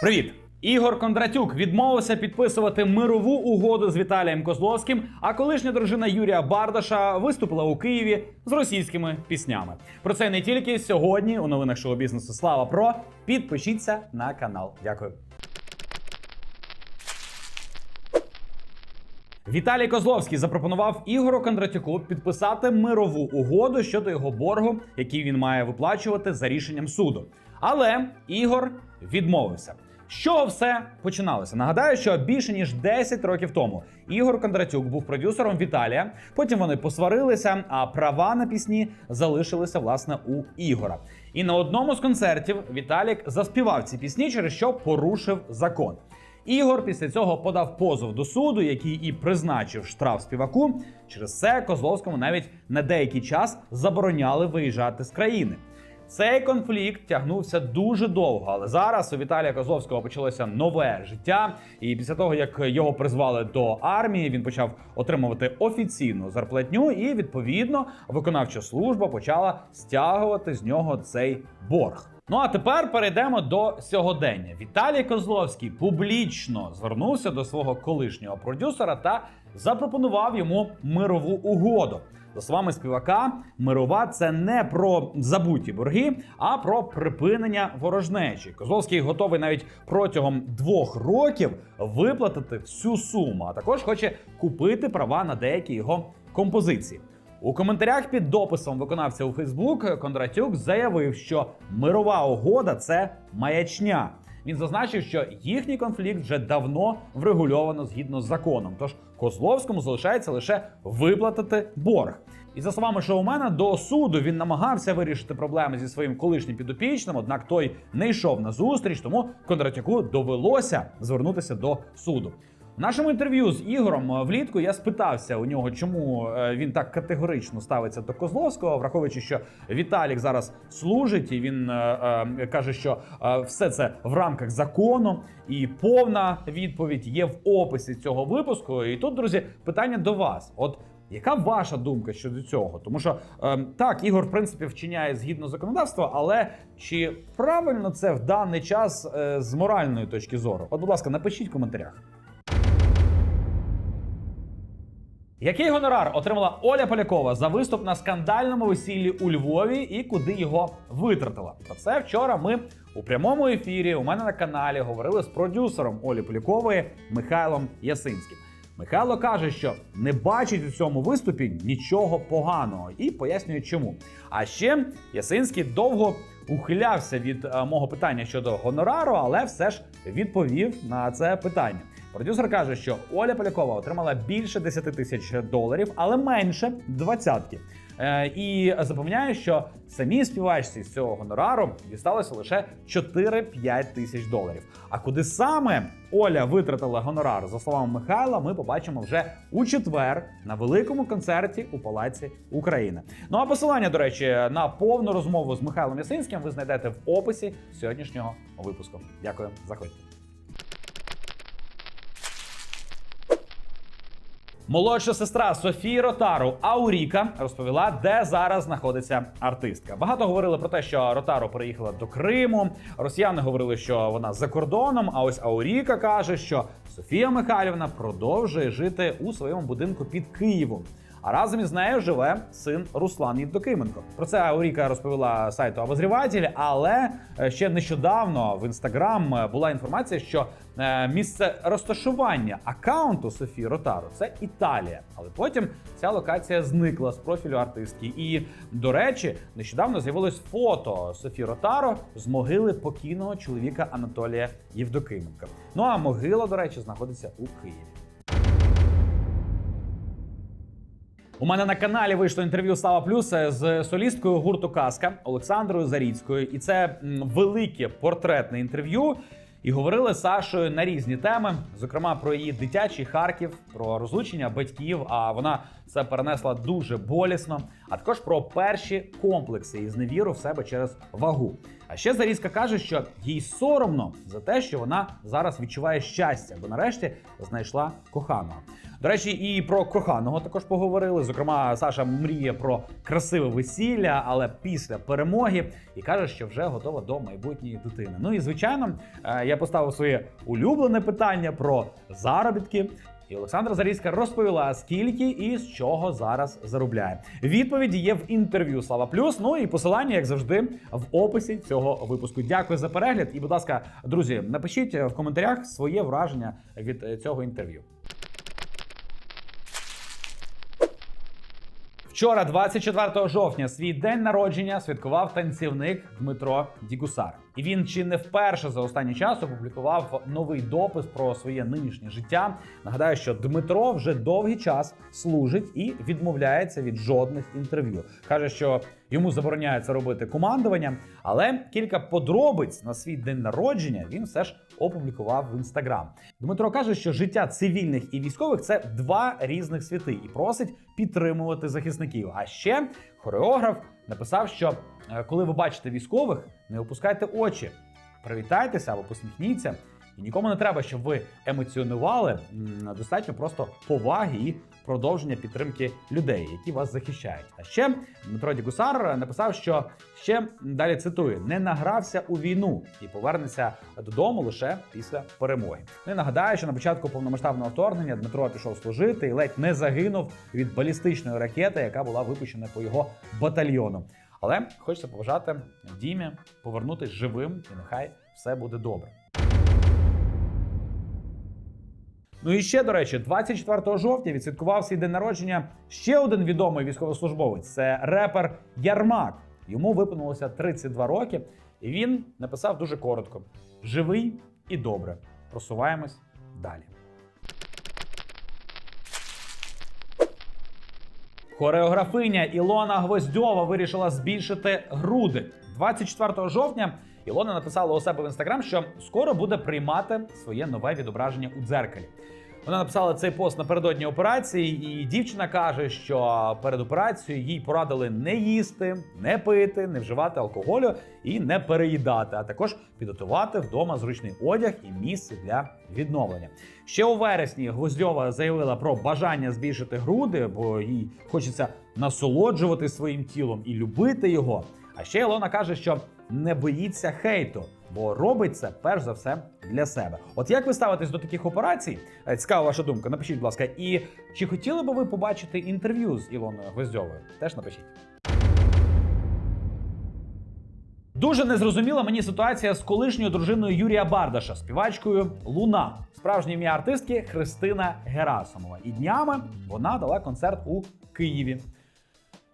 Привіт! Ігор Кондратюк відмовився підписувати мирову угоду з Віталієм Козловським, а колишня дружина Юрія Бардаша виступила у Києві з російськими піснями. Про це не тільки сьогодні у новинах шоу бізнесу Слава Про. Підпишіться на канал. Дякую. Віталій Козловський запропонував Ігору Кондратюку підписати мирову угоду щодо його боргу, який він має виплачувати за рішенням суду. Але Ігор відмовився. Чого все починалося? Нагадаю, що більше ніж 10 років тому Ігор Кондратюк був продюсером Віталія. Потім вони посварилися, а права на пісні залишилися власне у Ігора. І на одному з концертів Віталік заспівав ці пісні, через що порушив закон. Ігор після цього подав позов до суду, який і призначив штраф співаку. Через це Козловському навіть на деякий час забороняли виїжджати з країни. Цей конфлікт тягнувся дуже довго, але зараз у Віталія Козловського почалося нове життя. І після того, як його призвали до армії, він почав отримувати офіційну зарплатню, і відповідно виконавча служба почала стягувати з нього цей борг. Ну а тепер перейдемо до сьогодення. Віталій Козловський публічно звернувся до свого колишнього продюсера та запропонував йому мирову угоду. За словами співака, мирова це не про забуті борги, а про припинення ворожнечі. Козловський готовий навіть протягом двох років виплатити всю суму, а також хоче купити права на деякі його композиції. У коментарях під дописом виконавця у Фейсбук Кондратюк заявив, що мирова угода це маячня. Він зазначив, що їхній конфлікт вже давно врегульовано згідно з законом. Тож Козловському залишається лише виплатити борг. І за словами шоумена, до суду він намагався вирішити проблеми зі своїм колишнім підопічним, однак той не йшов на зустріч, тому Кондратюку довелося звернутися до суду. Нашому інтерв'ю з Ігорем е, влітку я спитався у нього, чому е, він так категорично ставиться до Козловського, враховуючи, що Віталік зараз служить, і він е, е, каже, що е, все це в рамках закону, і повна відповідь є в описі цього випуску. І тут, друзі, питання до вас: от. Яка ваша думка щодо цього? Тому що е, так, Ігор, в принципі, вчиняє згідно законодавства, але чи правильно це в даний час е, з моральної точки зору? От, будь ласка, напишіть в коментарях. Який гонорар отримала Оля Полякова за виступ на скандальному весіллі у Львові і куди його витратила? Про це вчора ми у прямому ефірі у мене на каналі говорили з продюсером Олі Полякової Михайлом Ясинським. Михайло каже, що не бачить у цьому виступі нічого поганого і пояснює, чому. А ще Ясинський довго ухилявся від е, мого питання щодо гонорару, але все ж відповів на це питання. Продюсер каже, що Оля Полякова отримала більше 10 тисяч доларів, але менше двадцятки. Е, і запевняє, що самій співачці з цього гонорару дісталося лише 4-5 тисяч доларів. А куди саме Оля витратила гонорар, за словами Михайла, ми побачимо вже у четвер на великому концерті у Палаці України. Ну а посилання, до речі, на повну розмову з Михайлом Ясинським ви знайдете в описі сьогоднішнього випуску. Дякую, заходьте. Молодша сестра Софії Ротару Ауріка розповіла, де зараз знаходиться артистка. Багато говорили про те, що Ротару переїхала до Криму. Росіяни говорили, що вона за кордоном. А ось Ауріка каже, що Софія Михайлівна продовжує жити у своєму будинку під Києвом. А разом із нею живе син Руслан Євдокименко. Про це Ауріка розповіла сайту Обозріватель, але е, ще нещодавно в інстаграм е, була інформація, що е, місце розташування акаунту Софії Ротару це Італія. Але потім ця локація зникла з профілю артистки. І, до речі, нещодавно з'явилось фото Софії Ротаро з могили покійного чоловіка Анатолія Євдокименка. Ну а могила, до речі, знаходиться у Києві. У мене на каналі вийшло інтерв'ю Слава Плюс з солісткою гурту Казка Олександрою Заріцькою, і це велике портретне інтерв'ю. І говорили з Сашою на різні теми, зокрема про її дитячий Харків, про розлучення батьків. А вона це перенесла дуже болісно. А також про перші комплекси і зневіру в себе через вагу. А ще Зарізка каже, що їй соромно за те, що вона зараз відчуває щастя, бо нарешті знайшла коханого. До речі, і про коханого також поговорили. Зокрема, Саша мріє про красиве весілля, але після перемоги і каже, що вже готова до майбутньої дитини. Ну і звичайно, е, я поставив своє улюблене питання про заробітки. І Олександра Зарізька розповіла, скільки і з чого зараз заробляє. Відповіді є в інтерв'ю Слава Плюс. Ну і посилання, як завжди, в описі цього випуску. Дякую за перегляд. І, будь ласка, друзі, напишіть в коментарях своє враження від е, цього інтерв'ю. Вчора, 24 жовтня, свій день народження святкував танцівник Дмитро Дігусар. І він чи не вперше за останній час опублікував новий допис про своє нинішнє життя. Нагадаю, що Дмитро вже довгий час служить і відмовляється від жодних інтерв'ю. каже, що йому забороняється робити командування, але кілька подробиць на свій день народження він все ж опублікував в інстаграм. Дмитро каже, що життя цивільних і військових це два різних світи, і просить підтримувати захисників. А ще хореограф написав, що е, коли ви бачите військових, не опускайте очі, привітайтеся або посміхніться. І нікому не треба, щоб ви емоціонували. Достатньо просто поваги і продовження підтримки людей, які вас захищають. А ще Дмитро Дігусар написав, що ще далі цитую: не награвся у війну і повернеться додому лише після перемоги. І нагадаю, що на початку повномасштабного вторгнення Дмитро пішов служити і ледь не загинув від балістичної ракети, яка була випущена по його батальйону. Але хочеться побажати Дімі повернутися живим, і нехай все буде добре. Ну і ще до речі, 24 жовтня відсвяткував свій день народження ще один відомий військовослужбовець це репер Ярмак. Йому виповнилося 32 роки, і він написав дуже коротко: живий і добре. Просуваємось далі. Хореографиня Ілона Гвоздьова вирішила збільшити груди. 24 жовтня Ілона написала у себе в інстаграм, що скоро буде приймати своє нове відображення у дзеркалі. Вона написала цей пост напередодні операції, і дівчина каже, що перед операцією їй порадили не їсти, не пити, не вживати алкоголю і не переїдати, а також підготувати вдома зручний одяг і місце для відновлення. Ще у вересні Гвоздьова заявила про бажання збільшити груди, бо їй хочеться насолоджувати своїм тілом і любити його. А ще Ілона каже, що не боїться хейту, бо робить це перш за все для себе. От як ви ставитесь до таких операцій? Е, Цікава ваша думка. Напишіть, будь ласка, і чи хотіли би ви побачити інтерв'ю з Ілоною Гвоздьовою? Теж напишіть. Дуже незрозуміла мені ситуація з колишньою дружиною Юрія Бардаша, співачкою Луна. Справжнє ім'я артистки Христина Герасимова. І днями вона дала концерт у Києві.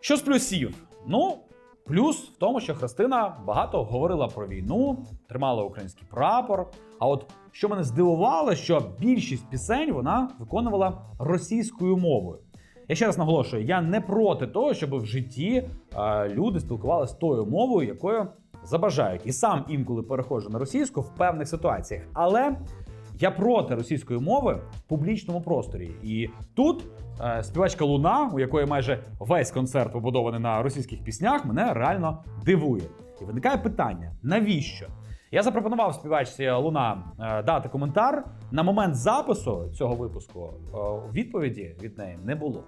Що з плюсів? Ну, плюс в тому, що Христина багато говорила про війну, тримала український прапор. А от що мене здивувало, що більшість пісень вона виконувала російською мовою. Я ще раз наголошую, я не проти того, щоб в житті е, люди спілкувалися тою мовою, якою забажають. І сам інколи переходжу на російську в певних ситуаціях. Але я проти російської мови в публічному просторі. І тут співачка Луна, у якої майже весь концерт побудований на російських піснях, мене реально дивує. І виникає питання: навіщо? Я запропонував співачці Луна е, дати коментар. На момент запису цього випуску е, відповіді від неї не було.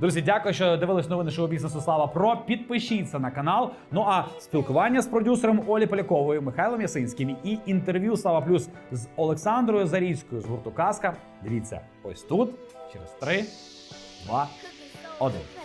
Друзі, дякую, що дивились новини шоу бізнесу Слава Про. Підпишіться на канал. Ну а спілкування з продюсером Олі Поляковою, Михайлом Ясинським і інтерв'ю Слава Плюс з Олександрою Зарійською з гурту Казка. Дивіться ось тут через 3, 2, 1.